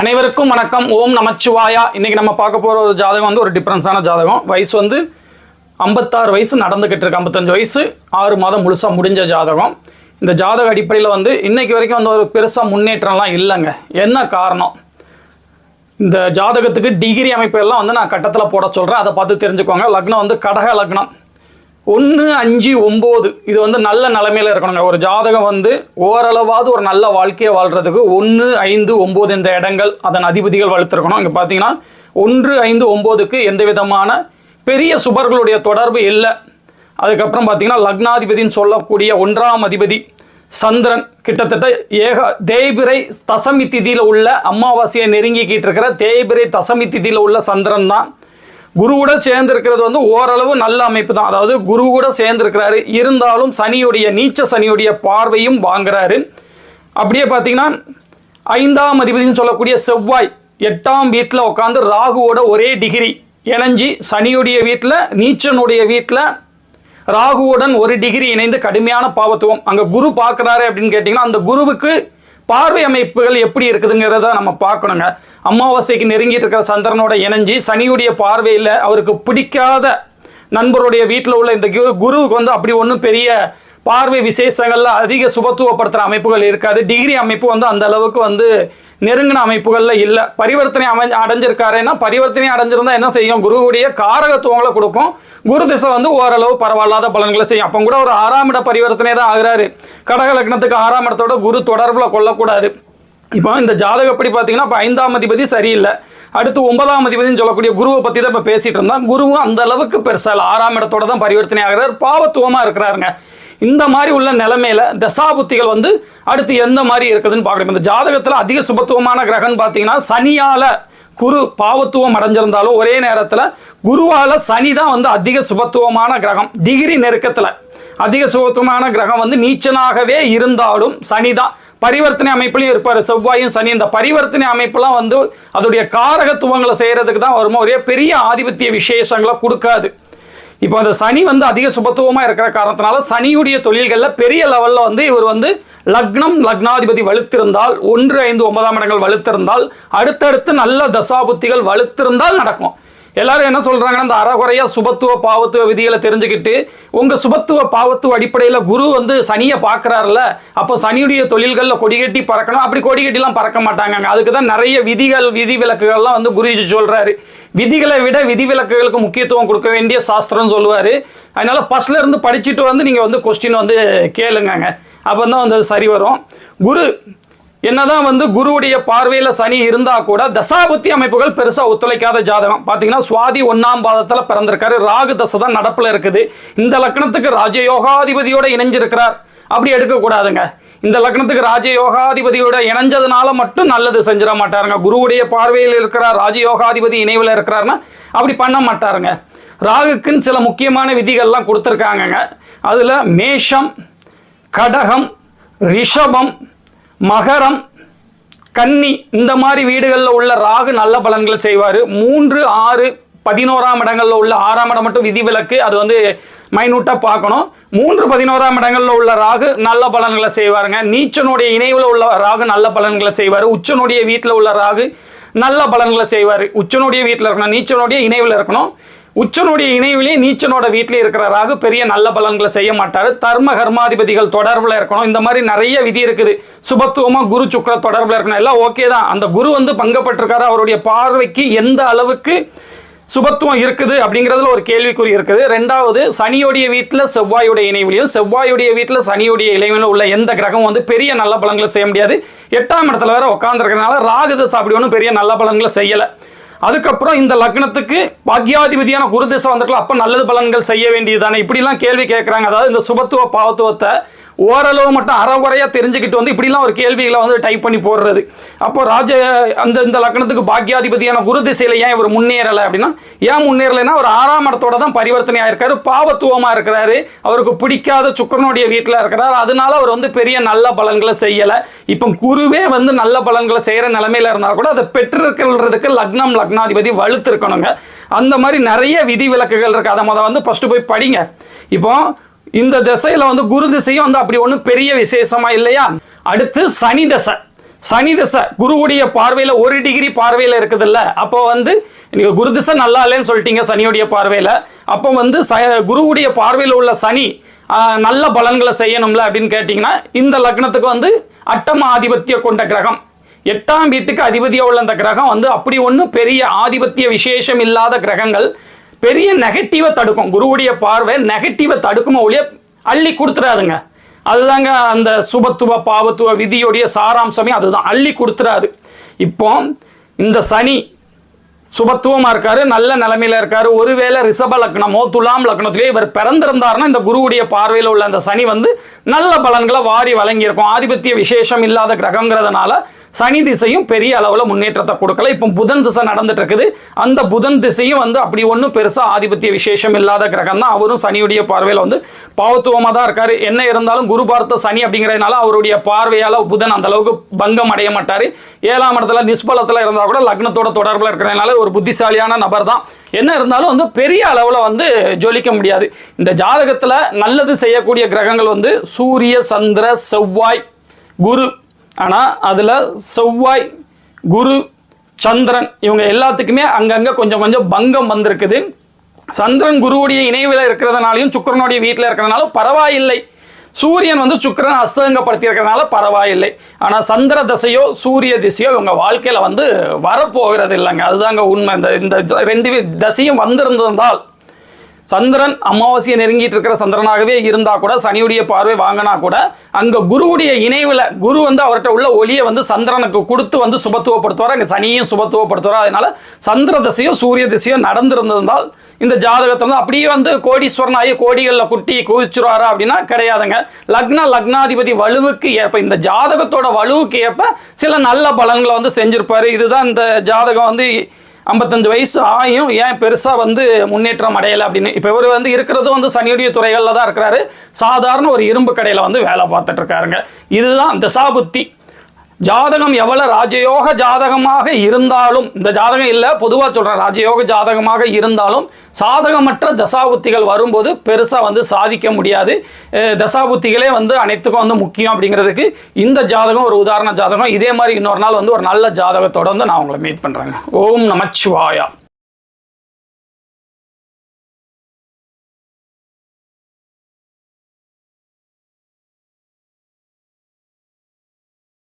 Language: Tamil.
அனைவருக்கும் வணக்கம். ஓம் நமச்சிவாயா. இன்றைக்கி நம்ம பார்க்க போகிற ஒரு ஜாதகம் வந்து ஒரு டிஃப்ரென்ஸான ஜாதகம். வயசு வந்து ஐம்பத்தாறு வயசு நடந்துக்கிட்டு இருக்கு. ஐம்பத்தஞ்சு வயசு ஆறு மாதம் முழுசாக முடிஞ்ச ஜாதகம். இந்த ஜாதக அடிப்படையில் வந்து இன்றைக்கி வரைக்கும் வந்து ஒரு பெருசாக முன்னேற்றம்லாம் இல்லைங்க. என்ன காரணம்? இந்த ஜாதகத்துக்கு டிகிரி அமைப்பு எல்லாம் வந்து நான் கட்டத்தில் போட சொல்கிறேன் அதை பார்த்து தெரிஞ்சுக்கோங்க. லக்னம் வந்து கடக லக்னம். ஒன்று அஞ்சு ஒம்பது. இது வந்து நல்ல நிலமையில் இருக்கணுங்க. ஒரு ஜாதகம் வந்து ஓரளவாவது ஒரு நல்ல வாழ்க்கையை வாழ்கிறதுக்கு ஒன்று ஐந்து ஒம்பது இந்த இடங்கள் அதன் அதிபதிகள் வளர்த்துருக்கணும் இங்கே பார்த்தீங்கன்னா ஒன்று ஐந்து ஒம்போதுக்கு எந்த விதமான பெரிய சுபர்களுடைய தொடர்பு இல்லை. அதுக்கப்புறம் பார்த்தீங்கன்னா லக்னாதிபதின்னு சொல்லக்கூடிய ஒன்றாம் அதிபதி சந்திரன் கிட்டத்தட்ட ஏக தேய்பிரை தசமி திதியில் உள்ள அமாவாசையை நெருங்கிக்கிட்டு இருக்கிற தேய்பிரை தசமி திதியில் உள்ள சந்திரன் தான். குருவோட சேர்ந்து இருக்கிறது வந்து ஓரளவு நல்ல அமைப்பு தான். அதாவது குரு கூட சேர்ந்துருக்கிறாரு. இருந்தாலும் சனியுடைய நீச்ச சனியுடைய பார்வையும் வாங்குறாரு. அப்படியே பார்த்தீங்கன்னா ஐந்தாம் அதிபதினு சொல்லக்கூடிய செவ்வாய் எட்டாம் வீட்டில் உட்காந்து ராகுவோட ஒரே டிகிரி இணைஞ்சி சனியுடைய வீட்டில் நீச்சனுடைய வீட்டில் ராகுவுடன் ஒரு டிகிரி இணைந்து கடுமையான பாவத்துவம். அங்கே குரு பார்க்குறாரு அப்படின்னு கேட்டிங்கன்னா அந்த குருவுக்கு பார்வை அமைப்புகள் எப்படி இருக்குதுங்கிறத நம்ம பார்க்கணுங்க. அமாவாசைக்கு நெருங்கிட்டு இருக்கிற சந்திரனோட இணைஞ்சி சனியுடைய பார்வையில் அவருக்கு பிடிக்காத நண்பருடைய வீட்டில் உள்ள இந்த குரு- குருவுக்கு வந்து அப்படி ஒன்றும் பெரிய பார்வை விசேஷங்கள்ல அதிக சுபத்துவப்படுத்துகிற அமைப்புகள் இருக்காது. டிகிரி அமைப்பு வந்து அந்த அளவுக்கு வந்து நெருங்கின அமைப்புகளில் இல்லை. பரிவர்த்தனை அமை அடைஞ்சிருக்காருன்னா பரிவர்த்தனை அடைஞ்சிருந்தா என்ன செய்யும்? குருவுடைய காரகத்துவங்களை கொடுக்கும். குரு திசை வந்து ஓரளவு பரவாயில்லாத பலன்களை செய்யும். அப்போ கூட ஒரு ஆறாம் இட பரிவர்த்தனை தான் ஆகிறாரு. கடக லக்னத்துக்கு ஆறாம் இடத்தோட குரு தொடர்பில் கொள்ளக்கூடாது இப்போ இந்த ஜாதகப்படி பார்த்தீங்கன்னா இப்போ ஐந்தாம் அதிபதி சரியில்லை. அடுத்து ஒன்பதாம் அதிபதினு சொல்லக்கூடிய குருவை பற்றி தான் இப்போ பேசிகிட்டு இருந்தோம். குருவும் அந்த அளவுக்கு பெருசாக இல்லை. ஆறாம் இடத்தோட தான் பரிவர்த்தனை ஆகிறார். பாவத்துவமாக இருக்கிறாருங்க. இந்த மாதிரி உள்ள நிலைமையில தசாபுத்திகள் வந்து அடுத்து எந்த மாதிரி இருக்குதுன்னு பார்க்கணும் இந்த ஜாதகத்தில் அதிக சுபத்துவமான கிரகம்னு பார்த்தீங்கன்னா சனியால குரு பாவத்துவம் அடைஞ்சிருந்தாலும் ஒரே நேரத்தில் குருவால் சனி தான் வந்து அதிக சுபத்துவமான கிரகம். டிகிரி நெருக்கத்தில் அதிக சுபத்துவமான கிரகம் வந்து நீச்சனாகவே இருந்தாலும் சனி தான். பரிவர்த்தனை அமைப்புலையும் இருப்பார். செவ்வாயும் சனி இந்த பரிவர்த்தனை அமைப்புலாம் வந்து அதோடைய காரகத்துவங்களை செய்கிறதுக்கு தான் வருமோ? ஒரே பெரிய ஆதிபத்திய விசேஷங்களை கொடுக்காது. இப்போ அந்த சனி வந்து அதிக சுபத்துவமாக இருக்கிற காரணத்தினால சனியுடைய தொழில்களில் பெரிய லெவலில் வந்து இவர் வந்து லக்னம் லக்னாதிபதி வலுத்திருந்தால் ஒன்று ஐந்து ஒன்பதாம் இடங்கள் வலுத்திருந்தால் அடுத்தடுத்து நல்ல தசாபுத்திகள் வலுத்திருந்தால் நடக்கும். எல்லாரும் என்ன சொல்றாங்கன்னா அந்த அறகுறையா சுபத்துவ பாவத்துவ விதிகளை தெரிஞ்சுக்கிட்டு உங்க சுபத்துவ பாவத்துவ அடிப்படையில் குரு வந்து சனியை பார்க்கறாருல அப்போ சனியுடைய தொழில்களில் கொடிகட்டி பறக்கணும். அப்படி கொடிகட்டிலாம் பறக்க மாட்டாங்க அதுக்கு தான் நிறைய விதிகள் விதி விலக்குகள்லாம் வந்து குருஜி சொல்றாரு. விதிகளை விட விதி விலக்குகளுக்கு முக்கியத்துவம் கொடுக்க வேண்டிய சாஸ்திரம்னு சொல்லுவார். அதனால ஃபர்ஸ்ட்ல இருந்து படிச்சுட்டு வந்து நீங்கள் வந்து கொஸ்டின் வந்து கேளுங்கங்க. அப்போ தான் வந்து அது சரி வரும். குரு என்னதான் வந்து குருவுடைய பார்வையில் சனி இருந்தால் கூட தசாபுத்தி அமைப்புகள் பெருசாக ஒத்துழைக்காத ஜாதகம். பார்த்தீங்கன்னா சுவாதி ஒன்றாம் பாதத்தில் பிறந்திருக்காரு. ராகு தசை தான் நடப்பில் இருக்குது. இந்த லக்னத்துக்கு ராஜயோகாதிபதியோடு இணைஞ்சிருக்கிறார். அப்படி எடுக்கக்கூடாதுங்க இந்த லக்னத்துக்கு ராஜயோகாதிபதியோட இணைஞ்சதுனால மட்டும் நல்லது செஞ்சிட மாட்டாருங்க. குருவுடைய பார்வையில் இருக்கிறார் ராஜயோகாதிபதி இணைவில் இருக்கிறாருன்னா அப்படி பண்ண மாட்டாருங்க. ராகுக்குன்னு சில முக்கியமான விதிகள்லாம் கொடுத்துருக்காங்கங்க. அதில் மேஷம் கடகம் ரிஷபம் மகரம் கன்னி இந்த மாதிரி வீடுகளில் உள்ள ராகு நல்ல பலன்களை செய்வார். மூன்று ஆறு பதினோராம் இடங்களில் உள்ள ஆறாம் இடம் மட்டும் விதிவிலக்கு. அது வந்து மைனூட்டாக பார்க்கணும். மூன்று பதினோராம் இடங்களில் உள்ள ராகு நல்ல பலன்களை செய்வாருங்க. நீச்சனுடைய இணைவில் உள்ள ராகு நல்ல பலன்களை செய்வார். உச்சனுடைய வீட்டில் உள்ள ராகு நல்ல பலன்களை செய்வார். உச்சனுடைய வீட்டில் இருக்கணும் நீச்சனுடைய இணைவில் இருக்கணும். உச்சனுடைய இணைவிலேயே நீச்சனோட வீட்டிலே இருக்கிற ராகு பெரிய நல்ல பலன்களை செய்ய மாட்டார். தர்ம கர்மாதிபதிகள் தொடர்பில் இருக்கணும். இந்த மாதிரி நிறைய விதி இருக்குது. சுபத்துவமாக குரு சுக்கிர தொடர்பில் இருக்கணும். எல்லாம் ஓகே தான். அந்த குரு வந்து பங்கப்பட்டிருக்காரு. அவருடைய பார்வைக்கு எந்த அளவுக்கு சுபத்துவம் இருக்குது அப்படிங்கிறதுல ஒரு கேள்விக்குறி இருக்குது. ரெண்டாவது சனியோடைய வீட்டில் செவ்வாயுடைய இணைவிலையும் செவ்வாயுடைய வீட்டில் சனியுடைய இணைவிலும் உள்ள எந்த கிரகம் வந்து பெரிய நல்ல பலன்களை செய்ய முடியாது. எட்டாம் இடத்துல வேற உட்காந்துருக்கிறதுனால ராகுத சாப்பிடுவோன்னு பெரிய நல்ல பலன்களை செய்யலை. அதுக்கப்புறம் இந்த லக்னத்துக்கு பாக்யாதிபதியான குரு திசை வந்துட்டு அப்போ நல்லது பலன்கள் செய்ய வேண்டியதுதானே? இப்படிலாம் கேள்வி கேட்குறாங்க அதாவது இந்த சுபத்துவ பாவத்துவத்தை ஓரளவு மட்டும் அறகுறையாக தெரிஞ்சுக்கிட்டு வந்து இப்படிலாம் ஒரு கேள்விகளை வந்து டைப் பண்ணி போடுறது. அப்போ ராஜ அந்த இந்த லக்னத்துக்கு பாக்கியாதிபதியான குரு திசையில் ஏன் இவர் முன்னேறலை அப்படின்னா ஏன் முன்னேறலைன்னா ஒரு ஆறாம் இடத்தோட தான் பரிவர்த்தனை ஆயிருக்காரு பாவத்துவமாக இருக்கிறாரு அவருக்கு பிடிக்காத சுக்கரனுடைய வீட்டில் இருக்கிறார் அதனால அவர் வந்து பெரிய நல்ல பலன்களை செய்யலை. இப்போ குருவே வந்து நல்ல பலன்களை செய்கிற நிலைமையில இருந்தால் கூட அதை பெற்றிருக்கிறதுக்கு லக்னம் லக்னாதிபதி வலுத்திருக்கணுங்க. அந்த மாதிரி நிறைய விதி விலக்குகள் இருக்குது அதை முதல் வந்து ஃபஸ்ட்டு போய் படிங்க. இப்போ இந்த திசையில வந்து குரு திசையும் வந்து அப்படி ஒன்றும் பெரிய விசேஷமா இல்லையா? அடுத்து சனி தசை. சனி திசை குருவுடைய பார்வையில் ஒரு டிகிரி பார்வையில் இருக்குதுல்ல. அப்போ வந்து நீங்கள் குரு திசை நல்லா இல்லைன்னு சொல்லிட்டீங்க சனியுடைய பார்வையில். அப்போ வந்து ச குருவுடைய பார்வையில் உள்ள சனி நல்ல பலன்களை செய்யணும்ல அப்படின்னு கேட்டிங்கன்னா இந்த லக்னத்துக்கு வந்து அட்டம ஆதிபத்திய கொண்ட கிரகம். எட்டாம் வீட்டுக்கு அதிபதியாக உள்ள அந்த கிரகம் வந்து அப்படி ஒன்றும் பெரிய ஆதிபத்திய விசேஷம் இல்லாத கிரகங்கள். பெரிய நெகட்டிவை தடுக்கும். குருவுடைய பார்வை நெகட்டிவை தடுக்குமோ ஒழிய அள்ளி கொடுத்துறாதுங்க. அதுதாங்க அந்த சுபத்துவ பாவத்துவ விதியுடைய சாராம்சமே அதுதான். அள்ளி கொடுத்துறாது இப்போ இந்த சனி சுபத்துவமாக இருக்காரு நல்ல நிலமையில இருக்காரு. ஒருவேளை ரிஷப லக்னமோ துலாம் லக்னத்திலே இவர் பிறந்திருந்தாருன்னா இந்த குருவுடைய பார்வையில் உள்ள அந்த சனி வந்து நல்ல பலன்களை வாரி வழங்கியிருக்கும். ஆதிபத்திய விசேஷம் இல்லாத கிரகங்கிறதுனால சனி திசையும் பெரிய அளவில் முன்னேற்றத்தை கொடுக்கல. இப்போ புதன் திசை நடந்துட்டு இருக்குது அந்த புதன் திசையும் வந்து அப்படி ஒன்றும் பெருசாக ஆதிபத்திய விசேஷம் இல்லாத கிரகம் தான். அவரும் சனியுடைய பார்வையில் வந்து பாவத்துவமாக தான் இருக்கார். என்ன இருந்தாலும் குரு பார்த்த சனி அப்படிங்கிறதுனால அவருடைய பார்வையால் புதன் அந்த அளவுக்கு பங்கம் அடைய மாட்டார். ஏழாம் இடத்துல நிஷ்பலத்தில் இருந்தால் கூட லக்னத்தோட தொடர்பில் இருக்கிறதுனால ஒரு புத்திசாலியான நபர் தான். என்ன இருந்தாலும் வந்து பெரிய அளவில் வந்து ஜொலிக்க முடியாது. இந்த ஜாதகத்தில் நல்லது செய்யக்கூடிய கிரகங்கள் வந்து சூரிய சந்திர செவ்வாய் குரு ஆனால் அதில் செவ்வாய் குரு சந்திரன் இவங்க எல்லாத்துக்குமே அங்கங்கே கொஞ்சம் கொஞ்சம் பங்கம் வந்திருக்குது. சந்திரன் குருவுடைய இணைவில் இருக்கிறதுனாலையும் சுக்கரனுடைய வீட்டில் இருக்கிறனாலும் பரவாயில்லை. சூரியன் வந்து சுக்கரன் அஸ்தகங்கப்படுத்தியிருக்கிறனால பரவாயில்லை. ஆனால் சந்திர தசையோ சூரிய திசையோ இவங்க வாழ்க்கையில் வந்து வரப்போகிறது இல்லைங்க அதுதாங்க உண்மை. இந்த இந்த ரெண்டு தசையும் வந்திருந்திருந்தால் சந்திரன் அமாவாசையை நெருங்கிட்டு இருக்கிற சந்திரனாகவே இருந்தால் கூட சனியுடைய பார்வை வாங்கினா கூட அங்கே குருவுடைய இணைவில் குரு வந்து அவர்கிட்ட உள்ள ஒளியை வந்து சந்திரனுக்கு கொடுத்து வந்து சுபத்துவப்படுத்துவார். அங்கே சனியும் சுபத்துவப்படுத்துவார். அதனால சந்திர திசையோ சூரிய திசையோ நடந்திருந்திருந்தால் இந்த ஜாதகத்தை வந்து அப்படியே வந்து கோடீஸ்வரன் ஆகி கோடிகளில் குட்டி குவிச்சுருவாரா அப்படின்னா கிடையாதுங்க. லக்ன லக்னாதிபதி வலுவுக்கு ஏற்ப இந்த ஜாதகத்தோட வலுவுக்கு ஏற்ப சில நல்ல பலன்களை வந்து செஞ்சிருப்பாரு. இதுதான் இந்த ஜாதகம் வந்து ஐம்பத்தஞ்சு வயசு ஆயும் ஏன் பெருசாக வந்து முன்னேற்றம் அடையலை அப்படின்னு? இப்போ இவர் வந்து இருக்கிறது வந்து சனியுடைய துறைகளில் தான் இருக்கிறாரு. சாதாரண ஒரு இரும்பு கடையில் வந்து வேலை பார்த்துட்ருக்காருங்க இதுதான் தசாபுத்தி. ஜாதகம் எவ்வளவு ராஜயோக ஜாதகமாக இருந்தாலும் இந்த ஜாதகம் இல்லை பொதுவாக சொல்கிறேன் ராஜயோக ஜாதகமாக இருந்தாலும் சாதகமற்ற தசாபுத்திகள் வரும்போது பெருசாக வந்து சாதிக்க முடியாது. தசாபுத்திகளே வந்து அனைத்துக்கும் வந்து முக்கியம் அப்படிங்கிறதுக்கு இந்த ஜாதகம் ஒரு உதாரண ஜாதகம். இதே மாதிரி இன்னொரு நாள் வந்து ஒரு நல்ல ஜாதகத்தோட வந்து நான் உங்களை மீட் பண்ணுறேங்க ஓம் நமச்சிவாயா.